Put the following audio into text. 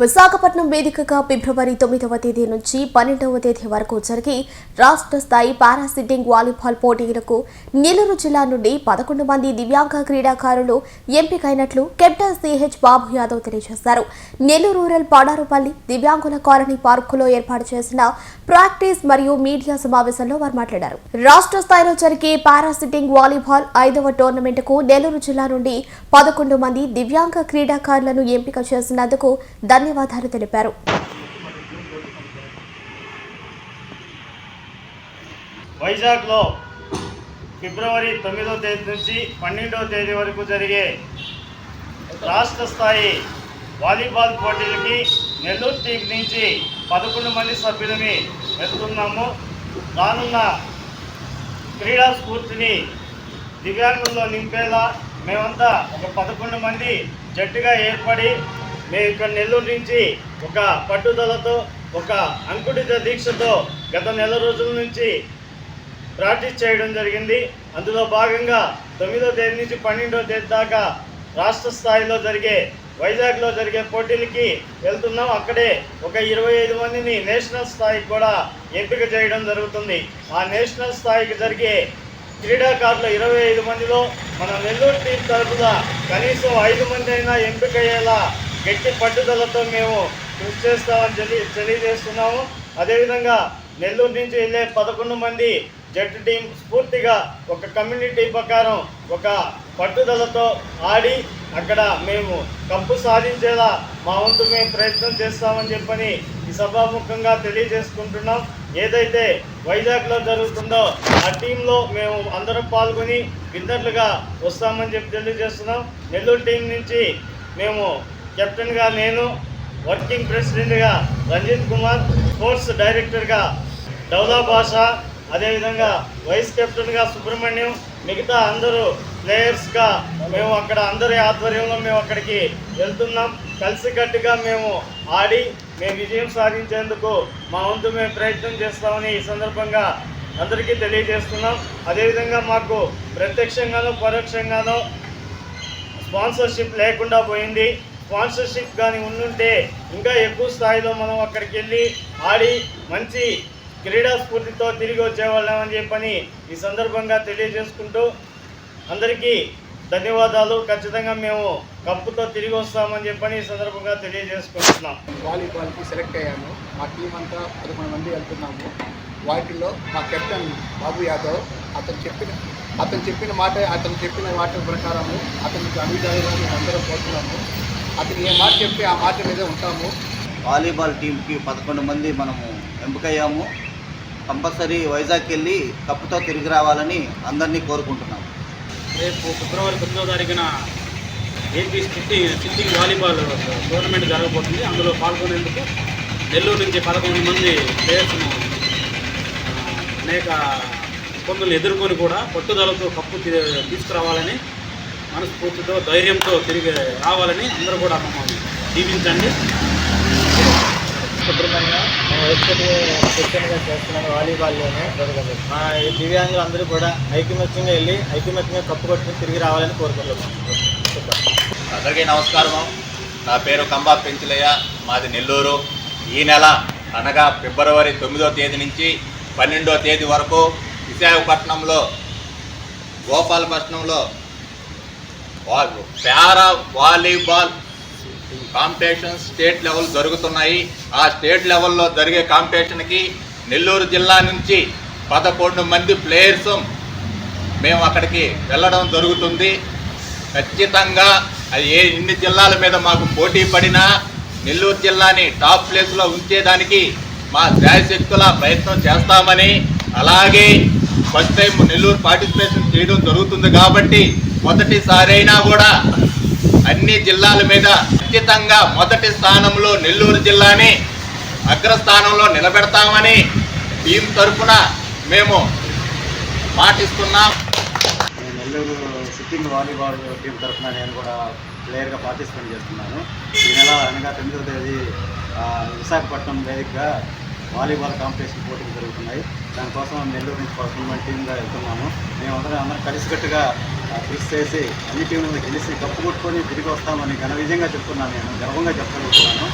విశాఖపట్నం వేదికగా ఫిబ్రవరి తొమ్మిదవ తేదీ నుంచి పన్నెండవ తేదీ వరకు జరిగే రాష్ట్ర స్థాయి పారాసిట్టింగ్ వాలీబాల్ పోటీలకు నెల్లూరు జిల్లా నుండి పదకొండు మంది దివ్యాంగ క్రీడాకారులు ఎంపికైనట్లు కెప్టెన్ సిహెచ్ బాబు యాదవ్ తెలియజేశారు. నెల్లూరు రూరల్ పాడారుపల్లి దివ్యాంగుల కాలనీ పార్కులో ఏర్పాటు చేసిన ప్రాక్టీస్ మరియు మీడియా సమావేశంలో వారు మాట్లాడారు. రాష్ట్ర స్థాయిలో జరిగే పారాసిట్టింగ్ వాలీబాల్ ఐదవ టోర్నమెంటుకు నెల్లూరు జిల్లా నుండి పదకొండు మంది దివ్యాంగ క్రీడాకారులను ఎంపిక చేసినందుకు ధన్యవాదాలు తెలిపారు. వైజాగ్లో ఫిబ్రవరి తొమ్మిదో తేదీ నుంచి పన్నెండవ తేదీ వరకు జరిగే రాష్ట్ర స్థాయి వాలీబాల్ పోటీలకి నెల్లూరు టీం నుంచి పదకొండు మంది సభ్యులని వెళ్తున్నాము. రానున్న క్రీడా స్ఫూర్తిని దివ్యాంగుల్లో నింపేలా మేమంతా ఒక పదకొండు మంది జట్టుగా ఏర్పడి మేము ఇక్కడ నెల్లూరు నుంచి ఒక పట్టుదలతో ఒక అంకుటిత దీక్షతో గత నెల రోజుల నుంచి ప్రాక్టీస్ చేయడం జరిగింది. అందులో భాగంగా తొమ్మిదో తేదీ నుంచి పన్నెండో తేదీ దాకా రాష్ట్ర స్థాయిలో జరిగే వైజాగ్లో జరిగే పోటీలకి వెళ్తున్నాం. అక్కడే ఒక ఇరవై ఐదు మందిని నేషనల్ స్థాయికి కూడా ఎంపిక చేయడం జరుగుతుంది. ఆ నేషనల్ స్థాయికి జరిగే క్రీడాకారులు ఇరవై ఐదు మందిలో మన నెల్లూరు టీం తరఫున కనీసం ఐదు మంది అయినా ఎంపిక అయ్యేలా గట్టి పట్టుదలతో మేము కృషి చేస్తామని తెలి తెలియజేస్తున్నాము. అదేవిధంగా నెల్లూరు నుంచి వెళ్ళే పదకొండు మంది జట్టు టీం స్ఫూర్తిగా ఒక కమ్యూనిటీ ప్రకారం ఒక పట్టుదలతో ఆడి అక్కడ మేము కప్పు సాధించేలా మా వంతు మేము ప్రయత్నం చేస్తామని చెప్పని ఈ సభాముఖంగా తెలియజేసుకుంటున్నాం. ఏదైతే వైజాగ్లో జరుగుతుందో ఆ టీంలో మేము అందరం పాల్గొని విన్నర్లుగా వస్తామని చెప్పి తెలియజేస్తున్నాం. నెల్లూరు టీం నుంచి మేము కెప్టెన్గా నేను వర్కింగ్ ప్రెసిడెంట్గా రంజిత్ కుమార్ స్పోర్ట్స్ డైరెక్టర్గా డౌలా భాష అదేవిధంగా వైస్ కెప్టెన్గా సుబ్రహ్మణ్యం మిగతా అందరూ ప్లేయర్స్గా మేము అక్కడ అందరి ఆధ్వర్యంలో మేము అక్కడికి వెళ్తున్నాం. కలిసికట్టుగా మేము ఆడి మేము విజయం సాధించేందుకు మా వంతు మేము ప్రయత్నం చేస్తామని ఈ సందర్భంగా అందరికీ తెలియజేస్తున్నాం. అదేవిధంగా మాకు ప్రత్యక్షంగానో పరోక్షంగానో స్పాన్సర్షిప్ లేకుండా పోయింది. స్పాన్సర్షిప్ కానీ ఉండుంటే ఇంకా ఎక్కువ స్థాయిలో మనం అక్కడికి వెళ్ళి ఆడి మంచి క్రీడా స్ఫూర్తితో తిరిగి వచ్చేవాళ్ళమని చెప్పని ఈ సందర్భంగా తెలియజేసుకుంటూ అందరికీ ధన్యవాదాలు. ఖచ్చితంగా మేము కప్పుతో తిరిగి వస్తామని చెప్పని ఈ సందర్భంగా తెలియజేసుకుంటున్నాం. వాలీబాల్కి సెలెక్ట్ అయ్యాను. మా టీం అంతా పదకొండు మంది వెళ్తున్నాము. వాటిలో మా కెప్టెన్ బాబు యాదవ్ అతను చెప్పిన అతను చెప్పిన మాట అతను చెప్పిన మాట ప్రకారము అతనికి అనుదాయంగా మేము అందరం పోతున్నాము అతను ఏ మాట చెప్తే ఆ మాట మీదే ఉంటాము. వాలీబాల్ టీంకి పదకొండు మంది మనము ఎంపికయ్యాము. కంపల్సరీ వైజాగ్కి వెళ్ళి కప్పుతో తిరిగి రావాలని అందరినీ కోరుకుంటున్నాం. రేపు ఫిబ్రవరి తొమ్మిదో తారీఖున AP sitting sitting volleyball tournament జరగబోతుంది. అందులో పాల్గొనేందుకు నెల్లూరు నుంచి పదకొండు మంది ప్లేయర్స్ను అనేక ఇబ్బందులు ఎదుర్కొని కూడా పట్టుదలతో కప్పు తీ- తీసుకురావాలని మనస్ఫూర్తితో ధైర్యంతో తిరిగి రావాలని అందరూ కూడా మమ్మల్ని దీవించండి. వైద్యుడి శిక్షణగా చేస్తున్నాను వాలీబాల్లోనే మా దివ్యాంగులు అందరూ కూడా ఐకమత్యంగా వెళ్ళి ఐకమత్యంగా కప్పు కొట్టుకుని తిరిగి రావాలని కోరుకుంటున్నాం. అందరికీ నమస్కారం. నా పేరు కంబా పెంచులయ్య. మాది నెల్లూరు. ఈ నెల అనగా ఫిబ్రవరి తొమ్మిదో తేదీ నుంచి పన్నెండో తేదీ వరకు విశాఖపట్నంలో గోపాలపట్నంలో para volleyball competition state level జరుగుతున్నాయి. ఆ స్టేట్ లెవెల్లో జరిగే కాంపిటీషన్కి నెల్లూరు జిల్లా నుంచి పదకొండు మంది ప్లేయర్స్ మేము అక్కడికి వెళ్ళడం జరుగుతుంది. ఖచ్చితంగా అది ఏ ఇన్ని జిల్లాల మీద మాకు పోటీ పడినా నెల్లూరు జిల్లాని టాప్ ప్లేస్లో ఉంచేదానికి మా శాయశక్తుల ప్రయత్నం చేస్తామని అలాగే ఫస్ట్ టైం నెల్లూరు పార్టిసిపేషన్ చేయడం జరుగుతుంది కాబట్టి మొదటిసారి అయినా కూడా అన్ని జిల్లాల మీద ఖచ్చితంగా మొదటి స్థానంలో నెల్లూరు జిల్లాని అగ్రస్థానంలో నిలబెడతామని టీం తరఫున మేము పాటిస్తున్నాం నెల్లూరు సిట్టింగ్ వాలీబాల్ టీం తరఫున నేను కూడా ప్లేయర్గా పార్టిసిపేట్ చేస్తున్నాను. ఈ నెల అనగా తొమ్మిదవ తేదీ విశాఖపట్నం వేదికగా వాలీబాల్ కాంపిటీషన్ పోటీలు జరుగుతున్నాయి. దానికోసం నెల్లూరు నుంచి పదకొండు టీంగా వెళ్తున్నాము. మేమందరం అందరం కలిసికట్టుగా ఆ, కృషి చేసి అన్ని టీంలను గెలిచి కప్పు కొట్టుకొని తిరిగి వస్తామని ఘన విజయంగా చెప్తున్నాను నేను. గర్వంగా చెప్పగలుగుతున్నాను.